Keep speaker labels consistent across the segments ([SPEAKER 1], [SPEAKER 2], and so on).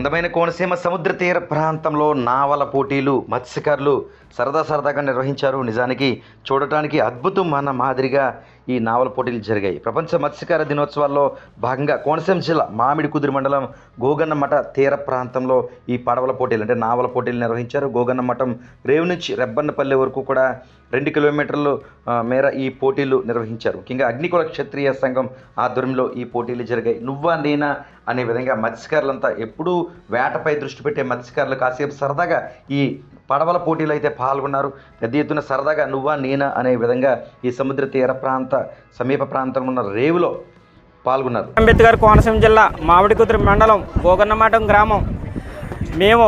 [SPEAKER 1] అందమైన కోనసీమ సముద్ర తీర ప్రాంతంలో నావల పోటీలు మత్స్యకారులు సరదా సరదాగా నిర్వహించారు. నిజానికి చూడటానికి అద్భుతం అన్న మాదిరిగా ఈ నావల పోటీలు జరిగాయి. ప్రపంచ మత్స్యకార దినోత్సవాల్లో భాగంగా కోనసీమ జిల్లా మామిడి కుదిరి మండలం గోగన్నమఠ తీర ప్రాంతంలో ఈ పడవల పోటీలు అంటే నావల పోటీలు నిర్వహించారు. గోగన్నమఠం రేవు నుంచి రెబ్బన్నపల్లి వరకు కూడా రెండు కిలోమీటర్లు మేర ఈ పోటీలు నిర్వహించారు. ముఖ్యంగా అగ్నికుల క్షత్రియ సంఘం ఆధ్వర్యంలో ఈ పోటీలు జరిగాయి. నువ్వా నేనా అనే విధంగా మత్స్యకారులంతా ఎప్పుడూ వేటపై దృష్టి పెట్టే మత్స్యకారులు కాసేపు సరదాగా ఈ పడవల పోటీలు అయితే పాల్గొన్నారు. పెద్ద ఎత్తున సరదాగా నువ్వా నేనా అనే విధంగా ఈ సముద్ర తీర ప్రాంత సమీప ప్రాంతంలో ఉన్న రేవులో పాల్గొన్నారు.
[SPEAKER 2] అంబేద్కర్ కోనసీమ జిల్లా మామిడికుదురు మండలం గోగన్నమాటం గ్రామం. మేము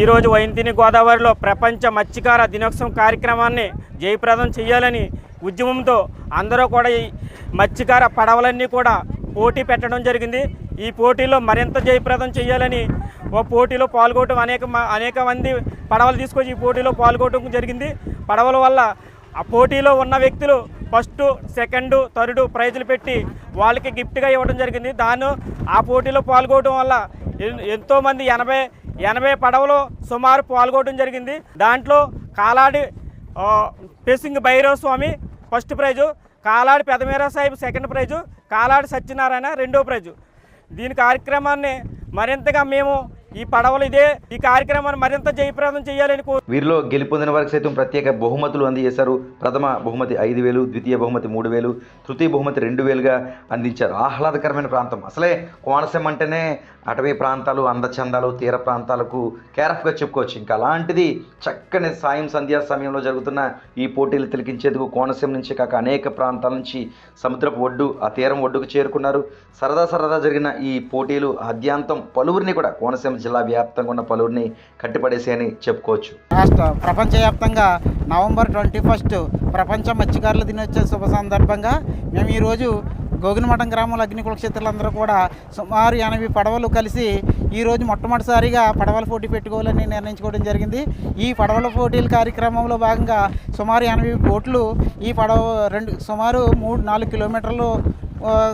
[SPEAKER 2] ఈరోజు వైంతిని గోదావరిలో ప్రపంచ మత్స్యకార దినోత్సవం కార్యక్రమాన్ని జయప్రదం చేయాలని ఉద్యమంతో అందరూ కూడా ఈ మత్స్యకార పడవలన్నీ కూడా పోటీ పెట్టడం జరిగింది. ఈ పోటీలో మరింత జయప్రదం చేయాలని ఓ పోటీలో పాల్గొనడం అనేక అనేక మంది పడవలు తీసుకొచ్చి ఈ పోటీలో పాల్గొనడం జరిగింది. పడవల వల్ల ఆ పోటీలో ఉన్న వ్యక్తులు ఫస్ట్ సెకండ్ థర్డ్ ప్రైజులు పెట్టి వాళ్ళకి గిఫ్ట్గా ఇవ్వడం జరిగింది. దాని ఆ పోటీలో పాల్గొనడం వల్ల ఎన్- ఎంతోమంది ఎనభై ఎనభై పడవలు సుమారు పాల్గొనడం జరిగింది. దాంట్లో కాలాడి పెసింగ్ facing Bhairava Swamy first prize Kaladi Pedamira Sahib second prize Kaladi Satyanarayana రెండో ప్రైజు. దీని కార్యక్రమాన్ని మరింతగా మేము ఈ పడవలు ఇదే ఈ కార్యక్రమాన్ని మరింత జయప్రదం చేయాలని
[SPEAKER 1] వీరిలో గెలుపొందిన వారికి సైతం ప్రత్యేక బహుమతులు అందజేశారు ప్రథమ బహుమతి ఐదు వేలు ద్వితీయ బహుమతి మూడు వేలు తృతీయ బహుమతి రెండు వేలుగా అందించారు. ఆహ్లాదకరమైన ప్రాంతం. అసలే కోనసీమ అంటేనే అటవీ ప్రాంతాలు అందచందాలు తీర ప్రాంతాలకు కేరఫ్గా చెప్పుకోవచ్చు. ఇంకా అలాంటిది చక్కని సాయం సంధ్యా సమయంలో జరుగుతున్న ఈ పోటీలు తిలకించేందుకు కోనసీమ నుంచి కాక అనేక ప్రాంతాల నుంచి సముద్రపు ఒడ్డు ఆ తీరం ఒడ్డుకు చేరుకున్నారు. సరదా సరదా జరిగిన ఈ పోటీలు ఆద్యాంతం పలువురిని కూడా కోనసీమ జిల్లా వ్యాప్తంగా ఉన్న పలువురిని కట్టిపడేసాయని చెప్పుకోవచ్చు.
[SPEAKER 3] రాష్ట్ర ప్రపంచవ్యాప్తంగా నవంబర్ ట్వంటీ ఫస్ట్ ప్రపంచ మత్స్యకారుల దినోత్సవ శుభ సందర్భంగా మేము ఈరోజు గోగినమఠం గ్రామంలో అగ్నికుల క్షేత్రులందరూ కూడా సుమారు ఎనభై పడవలు కలిసి ఈరోజు మొట్టమొదటిసారిగా పడవల పోటీ పెట్టుకోవాలని నిర్ణయించుకోవడం జరిగింది. ఈ పడవల పోటీల కార్యక్రమంలో భాగంగా సుమారు ఎనభై బోట్లు ఈ పడవ రెండు సుమారు మూడు నాలుగు కిలోమీటర్లు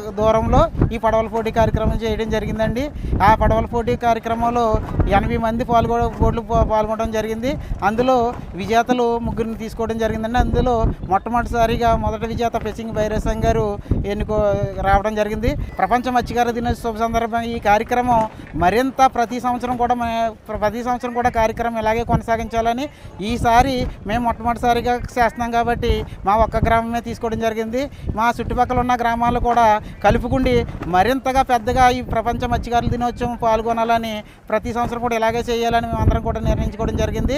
[SPEAKER 3] దూరంలో ఈ పడవల పోటీ కార్యక్రమం చేయడం జరిగిందండి. ఆ పడవల పోటీ కార్యక్రమంలో ఎనభై మంది పాల్గొ బోట్లు పాల్గొనడం జరిగింది. అందులో విజేతలు ముగ్గురిని తీసుకోవడం జరిగిందండి. అందులో మొట్టమొదటిసారిగా మొదటి విజేత ఫిషింగ్ బైరసం గారు ఎన్నుకో రావడం జరిగింది. ప్రపంచ మత్స్యకార దినోత్సవ సందర్భంగా ఈ కార్యక్రమం మరింత ప్రతి సంవత్సరం కూడా మన- ప్రతి సంవత్సరం కూడా కార్యక్రమం ఇలాగే కొనసాగించాలని ఈసారి మేము మొట్టమొదటిసారిగా చేస్తున్నాం కాబట్టి మా ఒక్క గ్రామమే తీసుకోవడం జరిగింది. మా చుట్టుపక్కల ఉన్న గ్రామాలు కూడా కూడా కలుపుకుండి మరింతగా పెద్దగా ఈ ప్రపంచ మత్స్యకారుల దినోత్సవం పాల్గొనాలని ప్రతి సంవత్సరం కూడా ఇలాగే చేయాలని మేమందరం కూడా నిర్ణయించుకోవడం జరిగింది.